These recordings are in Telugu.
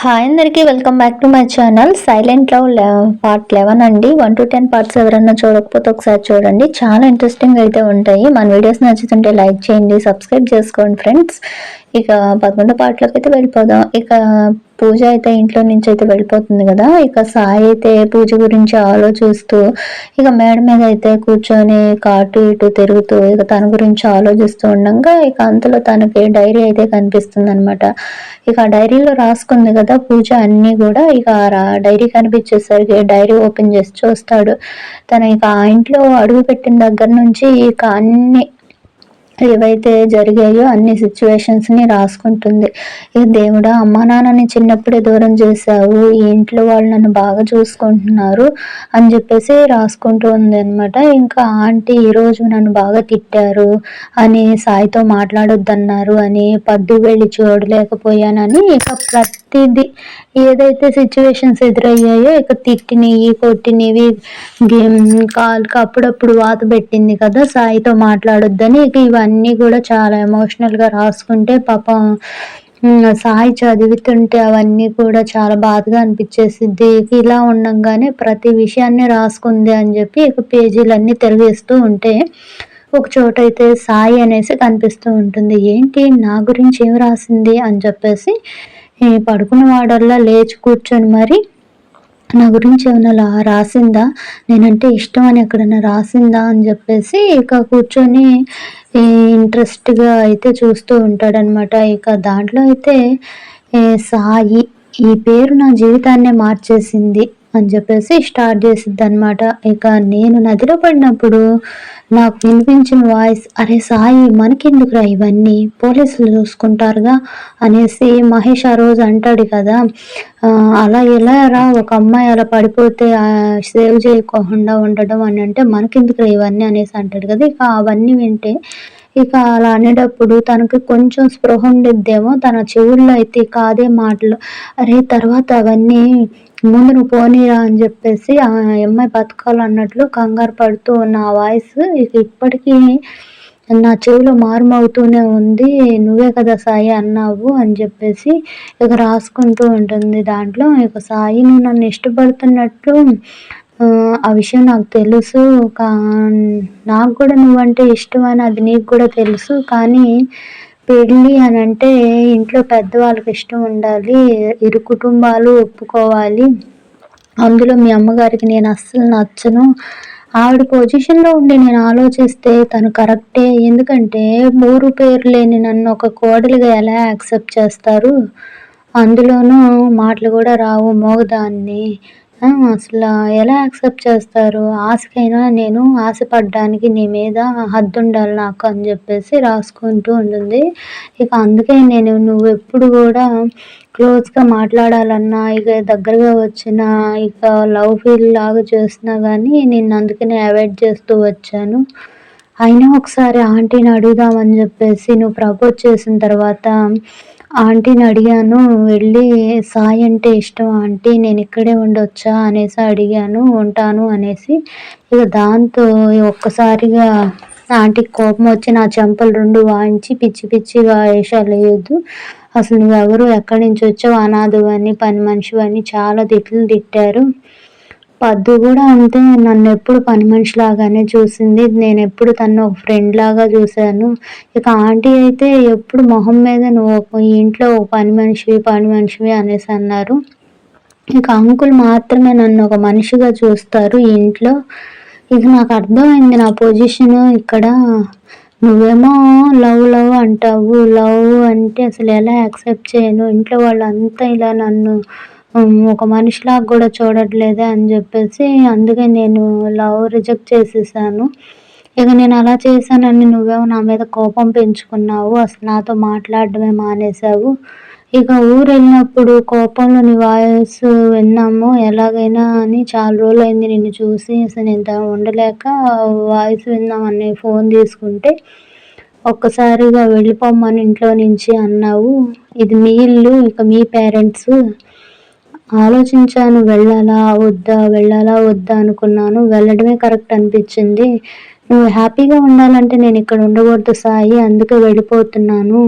హాయ్ అందరికీ welcome back to my channel. Silent love part eleven అండి. వన్ టు టెన్ పార్ట్స్ ఎవరన్నా చూడకపోతే ఒకసారి చూడండి. చాలా ఇంట్రెస్టింగ్ అయితే ఉంటాయి. మన వీడియోస్ నచ్చుతుంటే లైక్ చేయండి సబ్స్క్రైబ్ చేసుకోండి ఫ్రెండ్స్. ఇక పదకొండో పార్ట్లోకి అయితే వెళ్ళిపోదాం. ఇక పూజ అయితే ఇంట్లో నుంచి అయితే వెళ్ళిపోతుంది కదా ఇక సాయి అయితే పూజ గురించి ఆలోచిస్తూ ఇక మేడ మీద అయితే కూర్చొని కాటు ఇటు తిరుగుతూ ఇక తన గురించి ఆలోచిస్తూ ఉండగా ఇక అంతలో తనకి డైరీ అయితే కనిపిస్తుంది అనమాట ఇక ఆ డైరీలో రాసుకుంది కదా పూజ అన్నీ కూడా ఇక డైరీ కనిపించేసరికి డైరీ ఓపెన్ చేసి చూస్తాడు. తన ఇక ఆ ఇంట్లో అడుగు పెట్టిన దగ్గర నుంచి ఇక అన్ని ఏవైతే జరిగాయో అన్ని సిచ్యువేషన్స్ని రాసుకుంటుంది. ఈ దేవుడా అమ్మా నాన్నని చిన్నప్పుడే దూరం చేశావు ఈ ఇంట్లో వాళ్ళు నన్ను బాగా చూసుకుంటున్నారు అని చెప్పేసి రాసుకుంటూ ఉంది అనమాట ఇంకా ఆంటీ ఈరోజు నన్ను బాగా తిట్టారు అని సాయితో మాట్లాడొద్దన్నారు అని పద్దు వెళ్ళి చూడలేకపోయానని ఇక ప్రతిదీ ఏదైతే సిచ్యువేషన్స్ ఎదురయ్యాయో ఇక తిట్టినవి కొట్టినవి కాలుకి అప్పుడప్పుడు వాత పెట్టింది కదా సాయితో మాట్లాడొద్దని ఇక ఇవన్నీ కూడా చాలా ఎమోషనల్గా రాసుకుంటే పాపం సాయి చదువుతుంటే అవన్నీ కూడా చాలా బాధగా అనిపించేసిద్ది. ఇలా ఉండగానే ప్రతి విషయాన్ని రాసుకుంది అని చెప్పి ఇక పేజీలన్నీ తిరిగేస్తూ ఉంటే ఒక చోట అయితే సాయి అనేసి కనిపిస్తూ ఉంటుంది. ఏంటి? నా గురించి ఏం రాసింది? అని చెప్పేసి పడుకున్న వాడల్లా లేచి కూర్చొని మరి నా గురించి ఏమైనా రాసిందా? నేనంటే ఇష్టం అని ఎక్కడైనా రాసిందా అని చెప్పేసి ఇక కూర్చొని ఇంట్రెస్ట్గా అయితే చూస్తూ ఉంటాడనమాట ఇక దాంట్లో అయితే సాయి ఈ పేరు నా జీవితాన్నే మార్చేసింది. అని చెప్పేసి స్టార్ట్ చేసిద్ది అనమాట ఇక నేను నదిలో పడినప్పుడు నాకు వినిపించిన వాయిస్ అరే సాయి మనకెందుకురా ఇవన్నీ? పోలీసులు చూసుకుంటారుగా? అనేసి మహేష్ ఆ రోజు అంటాడు కదా. అలా ఎలా రా? ఒక అమ్మాయి అలా పడిపోతే సేవ్ చేయకుండా ఉండడం అని అంటే మనకెందుకురా ఇవన్నీ? అనేసి అంటాడు కదా. ఇక అవన్నీ వింటే ఇక అలా అనేటప్పుడు తనకి కొంచెం స్పృహ ఉండిద్దేమో తన చెవుల్లో అయితే కాదే మాటలు అరే తర్వాత అవన్నీ ముందు నువ్వు పోనీరా అని చెప్పేసి ఆ అమ్మాయి బతకాలన్నట్లు కంగారు పడుతూ ఉన్న ఆ వాయిస్ ఇక ఇప్పటికీ నా చెవిలో మారుమవుతూనే ఉంది. నువ్వే కదా సాయి అన్నావు అని చెప్పేసి ఇక రాసుకుంటూ ఉంటుంది దాంట్లో. ఇక సాయి నువ్వు నన్ను ఇష్టపడుతున్నట్టు ఆ విషయం నాకు తెలుసు. కా నాకు కూడా నువ్వంటే ఇష్టం అని అది నీకు కూడా తెలుసు. కానీ పెళ్ళి అని అంటే ఇంట్లో పెద్దవాళ్ళకి ఇష్టం ఉండాలి ఇరు కుటుంబాలు ఒప్పుకోవాలి. అందులో మీ అమ్మగారికి నేను అస్సలు నచ్చను. ఆవిడ పొజిషన్లో ఉండి నేను ఆలోచిస్తే తను కరెక్టే ఎందుకంటే ఊరు పేరు లేని నన్ను ఒక కోడలిగా ఎలా యాక్సెప్ట్ చేస్తారు? అందులోనూ మాటలు కూడా రావు మోగదాన్ని. అసలు ఎలా యాక్సెప్ట్ చేస్తారు? ఆశకైనా నేను ఆశపడ్డానికి నీ మీద హద్దుండాలి నాకు అని చెప్పేసి రాసుకుంటూ ఉంటుంది. ఇక అందుకే నేను నువ్వు ఎప్పుడు కూడా క్లోజ్గా మాట్లాడాలన్నా ఇక దగ్గరగా వచ్చిన ఇక లవ్ ఫీల్ లాగా చేస్తున్నా కానీ నేను అందుకనే అవాయిడ్ చేస్తూ వచ్చాను. అయినా ఒకసారి ఆంటీని అడుగుదామని చెప్పేసి నువ్వు ప్రపోజ్ చేసిన తర్వాత ఆంటీని అడిగాను వెళ్ళి సాయి అంటే ఇష్టం ఆంటీ నేను ఇక్కడే ఉండొచ్చా? అనేసి అడిగాను ఉంటాను అనేసి. ఇక దాంతో ఒక్కసారిగా ఆంటీకి కోపం వచ్చి నా చెంపలు రెండు వాయించి పిచ్చి పిచ్చిగా వేషాలు వేయొద్దు అసలు నువ్వెవరు? ఎక్కడి నుంచి వచ్చావు? అనాథవని అని పని మనిషి అని చాలా తిట్లు తిట్టారు. పద్దు కూడా అంతే. నన్ను ఎప్పుడు పని మనిషిలాగానే చూసింది. నేను ఎప్పుడు తను ఒక ఫ్రెండ్ లాగా చూశాను. ఇక ఆంటీ అయితే ఎప్పుడు మొహం మీద నువ్వు ఇంట్లో ఒక పని మనిషివి పని మనిషివి అనేసి అన్నారు. ఇక అంకుల్ మాత్రమే నన్ను ఒక మనిషిగా చూస్తారు ఇంట్లో. ఇక నాకు అర్థమైంది నా పొజిషన్ ఇక్కడ. నువ్వేమో లవ్ లవ్ అంటావు. లవ్ అంటే అసలు ఎలా యాక్సెప్ట్ చేయను? ఇంట్లో వాళ్ళంతా ఇలా నన్ను ఒక మనిషిలాగా కూడా చూడట్లేదే అని చెప్పేసి అందుకే నేను లవ్ రిజెక్ట్ చేసేసాను. ఇక నేను అలా చేశానని నువ్వేమో నా మీద కోపం పెంచుకున్నావు అసలు నాతో మాట్లాడడమే మానేశావు. ఇక ఊరు వెళ్ళినప్పుడు కోపంలో నీ వాయిస్ విన్నాము ఎలాగైనా అని చాలా రోజులు అయింది నిన్ను చూసి అసలు నేను ఉండలేక వాయిస్ విందామని ఫోన్ తీసుకుంటే ఒక్కసారిగా వెళ్ళిపోమ్మని ఇంట్లో నుంచి అన్నావు. ఇది మీ ఇల్లు ఇక మీ పేరెంట్స్. ఆలోచించాను వెళ్ళాలా వద్దా వెళ్ళాలా వద్దా అనుకున్నాను. వెళ్ళడమే కరెక్ట్ అనిపించింది. నువ్వు హ్యాపీగా ఉండాలంటే నేను ఇక్కడ ఉండకూడదు సాయి అందుకే వెళ్ళిపోతున్నాను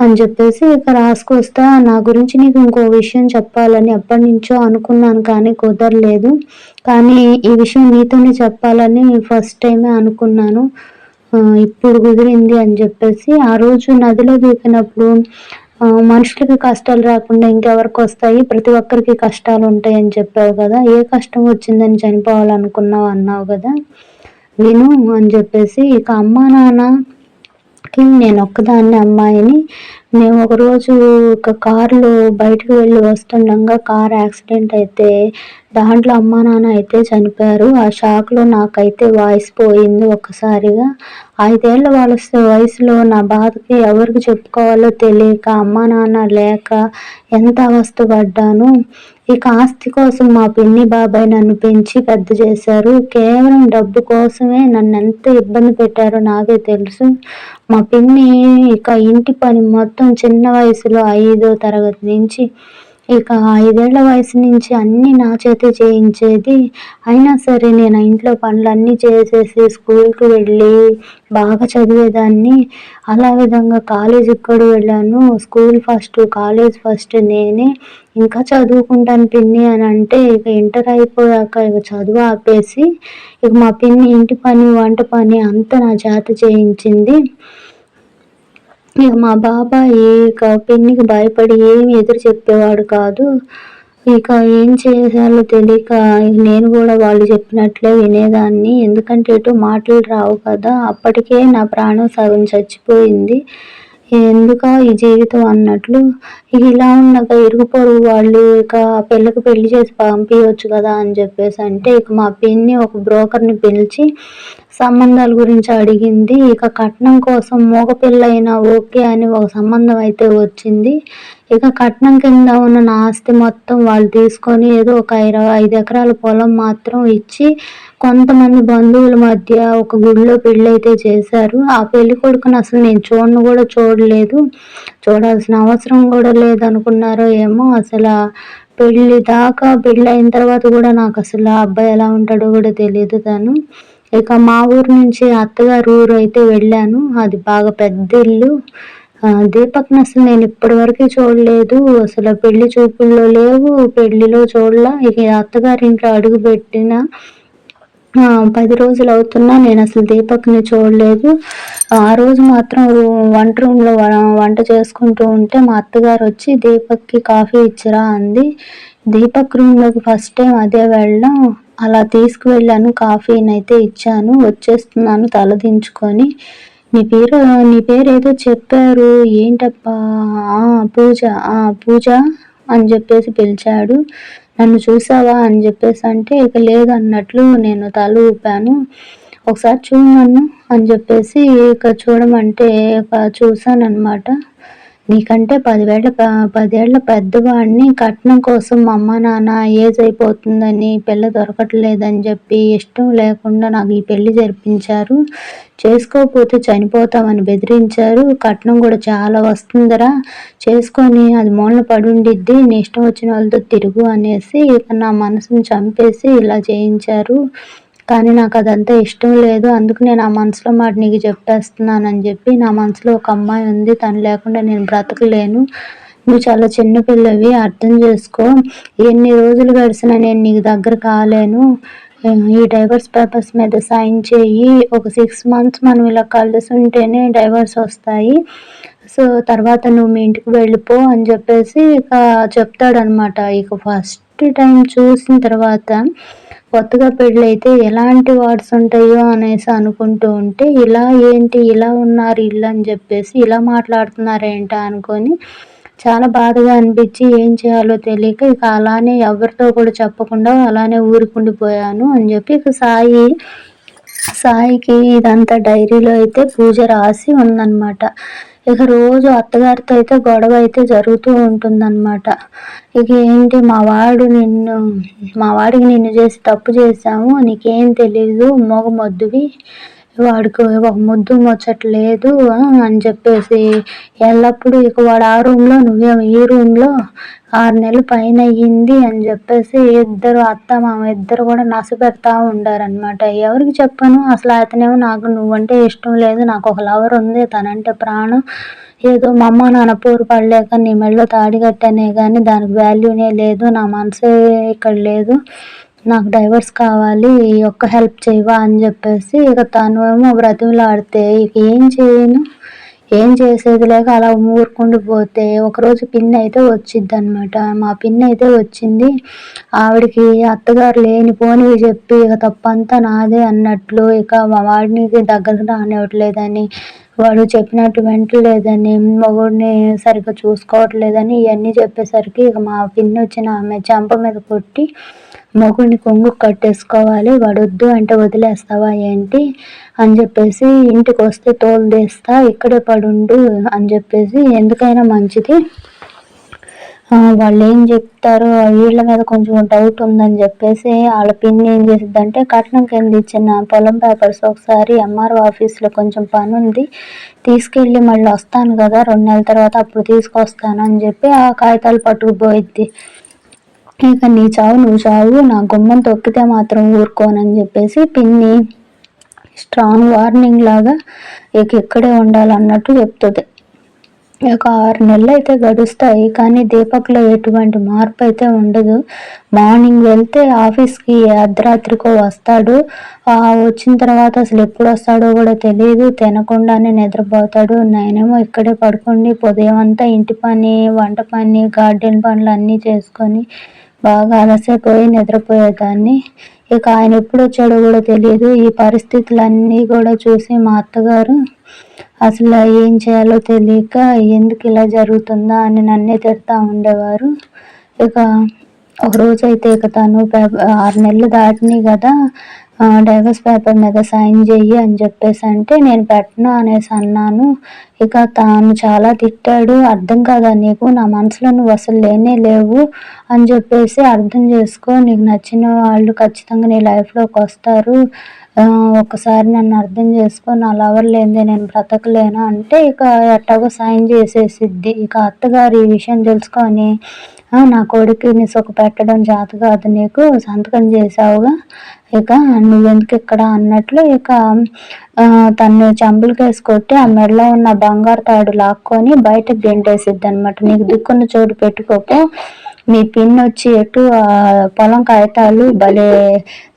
అని చెప్పేసి ఇక రాసుకొస్తా. నా గురించి నీకు ఇంకో విషయం చెప్పాలని ఎప్పటి నుంచో అనుకున్నాను కానీ కుదరలేదు. కానీ ఈ విషయం నీతోనే చెప్పాలని ఫస్ట్ టైమే అనుకున్నాను. ఇప్పుడు కుదిరింది అని చెప్పేసి ఆ రోజు నదిలో దూకినప్పుడు మనుషులకి కష్టాలు రాకుండా ఇంకెవరికి వస్తాయి? ప్రతి ఒక్కరికి కష్టాలు ఉంటాయి అని చెప్పావు కదా. ఏ కష్టం వచ్చిందని చనిపోవాలనుకున్నావు అన్నావు కదా. విను అని చెప్పేసి ఇక అమ్మా నాన్నకి నేను ఒక్కదాన్ని అమ్మాయిని. మేము ఒకరోజు ఒక కారులో బయటకు వెళ్ళి వస్తుండగా కార్ యాక్సిడెంట్ అయితే దాంట్లో అమ్మా నాన్న అయితే చనిపోయారు. ఆ షాక్లో నాకైతే వాయిస్ పోయింది ఒక్కసారిగా. ఐదేళ్ళ వాళ్ళ వయసులో నా బాధకి ఎవరికి చెప్పుకోవాలో తెలియక అమ్మా నాన్న లేక ఎంత అవస్థపడ్డాను. ఇక ఆస్తి కోసం మా పిన్ని బాబాయ్ నన్ను పెంచి పెద్ద చేశారు. కేవలం డబ్బు కోసమే నన్ను ఎంత ఇబ్బంది పెట్టారో నాకే తెలుసు. మా పిన్ని ఇక ఇంటి పని మొత్తం చిన్న వయసులో ఐదో తరగతి నుంచి ఇక ఐదేళ్ళ వయసు నుంచి అన్నీ నా చేతి చేయించేది. అయినా సరే నేను ఇంట్లో పనులన్నీ చేసేసి స్కూల్కి వెళ్ళి బాగా చదివేదాన్ని. అలా విధంగా కాలేజీకి కూడా వెళ్ళాను. స్కూల్ ఫస్ట్ కాలేజ్ ఫస్ట్ నేనే. ఇంకా చదువుకుంటాను పిన్ని అని అంటే ఇక ఇంటర్ అయిపోయాక ఇక చదువు ఆపేసి ఇక మా పిన్ని ఇంటి పని వంట పని అంతా నా చేత చేయించింది. ఇక మా బాబాయి ఇక పిన్నికి భయపడి ఏమి ఎదురు చెప్పేవాడు కాదు. ఇక ఏం చేయాలో తెలియక నేను కూడా వాళ్ళు చెప్పినట్లే వినేదాన్ని. ఎందుకంటే ఇటు మాటలు రావు కదా. అప్పటికే నా ప్రాణం సగం చచ్చిపోయింది. ఎందుక ఈ జీవితం అన్నట్లు? ఇలా ఉండగా ఇరుగు పొరుగు వాళ్ళు ఇక పిల్లకి పెళ్ళి చేసి పంపించవచ్చు కదా అని చెప్పేసి అంటే ఇక మా పిన్ని ఒక బ్రోకర్ని పిలిచి సంబంధాల గురించి అడిగింది. ఇక కట్నం కోసం మగపిల్ల అయినా ఓకే అని ఒక సంబంధం అయితే వచ్చింది. ఇక కట్నం కింద ఉన్న నా ఆస్తి మొత్తం వాళ్ళు తీసుకొని ఏదో ఒక ఇరవై ఐదు ఎకరాల పొలం మాత్రం ఇచ్చి కొంతమంది బంధువుల మధ్య ఒక గుడిలో పెళ్ళైతే చేశారు. ఆ పెళ్ళి కొడుకుని అసలు నేను చూడను కూడా చూడలేదు. చూడాల్సిన అవసరం కూడా లేదనుకున్నారో ఏమో అసలు పెళ్ళి దాకా పెళ్ళి అయిన తర్వాత కూడా నాకు అసలు ఆ అబ్బాయి ఎలా ఉంటాడో కూడా తెలియదు తను. ఇక మా ఊరు నుంచి అత్తగారు ఊరు అయితే వెళ్ళాను. అది బాగా పెద్ద ఇల్లు. దీపక్ని అసలు నేను ఇప్పటి వరకు చూడలేదు. అసలు పెళ్ళి చూపుల్లో లేవు. పెళ్ళిలో చూడలా. ఇక అత్తగారింట్లో అడుగు పెట్టిన పది రోజులు అవుతున్నా నేను అసలు దీపక్ని చూడలేదు. ఆ రోజు మాత్రం వంట రూమ్లో వంట చేసుకుంటూ ఉంటే మా అత్తగారు వచ్చి దీపక్కి కాఫీ ఇచ్చిరా అంది. దీపక్ రూమ్లోకి ఫస్ట్ టైం అదే వెళ్ళడం. అలా తీసుకువెళ్ళాను కాఫీనైతే ఇచ్చాను. వచ్చేస్తున్నాను తలదించుకొని నీ పేరు నీ పేరు ఏదో చెప్పారు. ఏంటప్పా? పూజ పూజ అని చెప్పేసి పిలిచాడు. నన్ను చూసావా అని చెప్పేసి అంటే ఇక లేదన్నట్లు నేను తల ఊపాను. ఒకసారి చూడు నన్ను అని చెప్పేసి ఇక చూడమంటే చూసాను అనమాట నీకంటే పదివేళ్ళ పదేళ్ళ పెద్దవాడిని కట్నం కోసం మా అమ్మ నాన్న ఏజ్ అయిపోతుందని పిల్ల దొరకట్లేదని చెప్పి ఇష్టం లేకుండా నాకు ఈ పెళ్ళి జరిపించారు. చేసుకోకపోతే చనిపోతామని బెదిరించారు. కట్నం కూడా చాలా వస్తుందిరా. చేసుకొని అది మూలన పడుండిద్ది నీ ఇష్టం వచ్చిన వాళ్ళతో తిరుగు అనేసి ఇక నా మనసును చంపేసి ఇలా చేయించారు. కానీ నాకు అదంతా ఇష్టం లేదు. అందుకు నేను ఆ మనసులో మాట నీకు చెప్పేస్తున్నానని చెప్పి నా మనసులో ఒక అమ్మాయి ఉంది. తను లేకుండా నేను బ్రతకలేను. నువ్వు చాలా చిన్న పిల్లవి. అర్థం చేసుకో. ఎన్ని రోజులు గడిచినా నేను నీకు దగ్గర కాలేను. ఈ డైవర్స్ పేపర్స్ మీద సైన్ చేయి. ఒక సిక్స్ మంత్స్ మనం ఇలా కలిసి ఉంటేనే డైవర్స్ వస్తాయి. సో తర్వాత నువ్వు మీ ఇంటికి వెళ్ళిపో అని చెప్పేసి ఇక చెప్తాడనమాట ఇక ఫస్ట్ టైం చూసిన తర్వాత కొత్తగా పెళ్ళైతే ఎలాంటి వర్డ్స్ ఉంటాయో అనేసి అనుకుంటూ ఉంటే ఇలా ఏంటి ఇలా ఉన్నారు ఇల్లు అని చెప్పేసి ఇలా మాట్లాడుతున్నారు అనుకొని చాలా బాధగా అనిపించి ఏం చేయాలో తెలియక ఇక అలానే ఎవరితో కూడా చెప్పకుండా అలానే ఊరుకుండిపోయాను అని చెప్పి ఇక సాయి సాయికి ఇదంతా డైరీలో అయితే పూజ రాసి ఉందన్నమాట. ఇక రోజు అత్తగారితో అయితే గొడవ అయితే జరుగుతూ ఉంటుందన్నమాట. ఇక ఏంటి మా వాడు నిన్ను మా వాడికి నిన్ను చేసి తప్పు చేశాము నీకేం తెలియదు మొగ మొద్దువి వాడికి ఒక ముద్దు ముచ్చట్లేదు అని చెప్పేసి ఎల్లప్పుడూ ఇక వాడు ఆ రూమ్లో నువ్వేమో ఈ రూమ్లో ఆరు నెలలు పైన అయ్యింది అని చెప్పేసి ఇద్దరు అత్త మామ ఇద్దరు కూడా నసు పెడతా ఉండారనమాట ఎవరికి చెప్పను అసలు అతనేమో నాకు నువ్వంటే ఇష్టం లేదు నాకు ఒక లవర్ ఉంది తనంటే ప్రాణం. ఏదో మా అమ్మ నాన్న పోరు పడలేక నీ మెడలో తాడి కట్టానే కానీ దానికి వాల్యూనే లేదు నా మనసే ఇక్కడ లేదు. నాకు డైవర్స్ కావాలి ఈ ఒక్క హెల్ప్ చేయవా అని చెప్పేసి ఇక తను ఏమో బ్రతిమలాడితే ఇక ఏం చేయను? ఏం చేసేది లేక అలా ఊరుకుండి పోతే ఒకరోజు పిన్ అయితే వచ్చింది అనమాట మా పిన్ అయితే వచ్చింది. ఆవిడకి అత్తగారు లేని పోనీ చెప్పి ఇక తప్పంతా నాదే అన్నట్లు ఇక మా వాడిని దగ్గరకు రానివ్వట్లేదని వాడు చెప్పినట్టు వింటలేదని మొగుడిని సరిగ్గా చూసుకోవట్లేదని ఇవన్నీ చెప్పేసరికి ఇక మా పిన్ని వచ్చిన ఆమె చెంప మీద కొట్టి మొగుడిని కొంగు కట్టేసుకోవాలి వాడొద్దు అంటే వదిలేస్తావా ఏంటి అని చెప్పేసి ఇంటికి వస్తే తోలు తీస్తా ఇక్కడే పడుండు అని చెప్పేసి ఎందుకైనా మంచిది. వాళ్ళు ఏం చెప్తారో వీళ్ళ మీద కొంచెం డౌట్ ఉందని చెప్పేసి వాళ్ళ పిన్ని ఏం చేసిద్దంటే కట్నం కింద ఇచ్చిన పొలం పేపర్స్ ఒకసారి ఎంఆర్ఓ ఆఫీస్లో కొంచెం పని ఉంది తీసుకెళ్ళి మళ్ళీ వస్తాను కదా రెండు నెలల తర్వాత అప్పుడు తీసుకొస్తాను అని చెప్పి ఆ కాగితాలు పట్టుకుపోయిద్ది. ఇక నీ చావు నువ్వు చావు నా గుమ్మం తొక్కితే మాత్రం ఊరుకోనని చెప్పేసి పిన్ని స్ట్రాంగ్ వార్నింగ్ లాగా ఇక ఇక్కడే ఉండాలన్నట్టు చెప్తుంది. ఒక ఆరు నెలలు అయితే గడుస్తాయి కానీ దీపక్లో ఎటువంటి మార్పు అయితే ఉండదు. మార్నింగ్ వెళ్తే ఆఫీస్కి అర్ధరాత్రికో వస్తాడు. వచ్చిన తర్వాత అసలు ఎప్పుడు వస్తాడో కూడా తెలియదు తినకుండానే నిద్రపోతాడు. నేనేమో ఇక్కడే పడుకోండి ఉదయం అంతా ఇంటి పని వంట పని గార్డెన్ పనులు అన్నీ చేసుకొని బాగా అలసైపోయి నిద్రపోయేదాన్ని. ఇక ఆయన ఎప్పుడు వచ్చాడో కూడా తెలియదు ఈ పరిస్థితులన్నీ కూడా చూసి మా అత్తగారు అసలు ఏం చేయాలో తెలియక ఎందుకు ఇలా జరుగుతుందా అని నన్నే తిడతా ఉండేవారు. ఇక ఒక రోజు అయితే ఇక తను పేపర్ ఆరు నెలలు దాటినాయి కదా డైవర్స్ పేపర్ మీద సైన్ చెయ్యి అని చెప్పేసి అంటే నేను పెట్టను అనేసి అన్నాను. ఇక తాను చాలా తిట్టాడు. అర్థం కాదా నీకు? నా మనసులో నువ్వు అసలు లేనే లేవు. అని చెప్పేసి అర్థం చేసుకో. నీకు నచ్చిన వాళ్ళు ఖచ్చితంగా నీ లైఫ్లోకి వస్తారు. ఒకసారి నన్ను అర్థం చేసుకో. నా లవర్ లేనిదే నేను బ్రతకలేను అంటే ఇక ఎట్టాగో సైన్ చేసేసిద్ది. ఇక అత్తగారు ఈ విషయం తెలుసుకొని నా కొడుకుని సుఖ పెట్టడం జాత కాదు నీకు. సంతకం చేసావుగా ఇక నువ్వెందుకు ఇక్కడ? అన్నట్లు ఇక తను చెంబులకేసి కొట్టి ఆ మెడలో ఉన్న బంగారు తాడు లాక్కొని బయటకు గెంటేసిద్ది అనమాట నీకు దిక్కున్న చోటు పెట్టుకోపో. మీ పిన్ వచ్చి ఎటు పొలం కాగితాలు భలే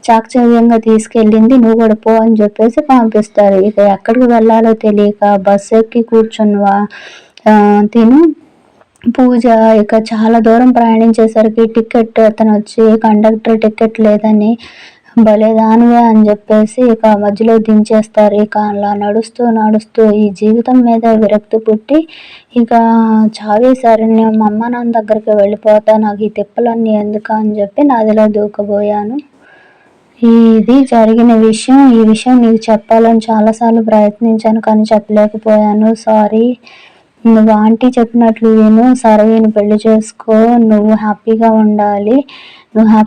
చాకచక్యంగా తీసుకెళ్ళింది. నువ్వు కూడా పో అని చెప్పేసి పంపిస్తారు. ఇక ఎక్కడికి వెళ్ళాలో తెలియక బస్సు ఎక్కి కూర్చున్నవా? తిను. పూజ ఇక చాలా దూరం ప్రయాణించేసరికి టికెట్ అతను వచ్చి కండక్టర్ టికెట్ లేదని భలేదానివే అని చెప్పేసి ఇక మధ్యలో దించేస్తారు. ఇక అలా నడుస్తూ నడుస్తూ ఈ జీవితం మీద విరక్తి పుట్టి ఇక చావేసారి నేను మా అమ్మ నాన్న దగ్గరికి వెళ్ళిపోతా నాకు ఈ తిప్పలన్నీ ఎందుకు అని చెప్పి నదిలో దూకబోయాను. ఇది జరిగిన విషయం ఈ విషయం నీకు చెప్పాలని చాలాసార్లు ప్రయత్నించాను కానీ చెప్పలేకపోయాను. సారీ. నువ్వు ఆంటీ చెప్పినట్లు విను సరవిని పెళ్ళి చేసుకో నువ్వు హ్యాపీగా ఉండాలి. నువ్వు హ్యాపీ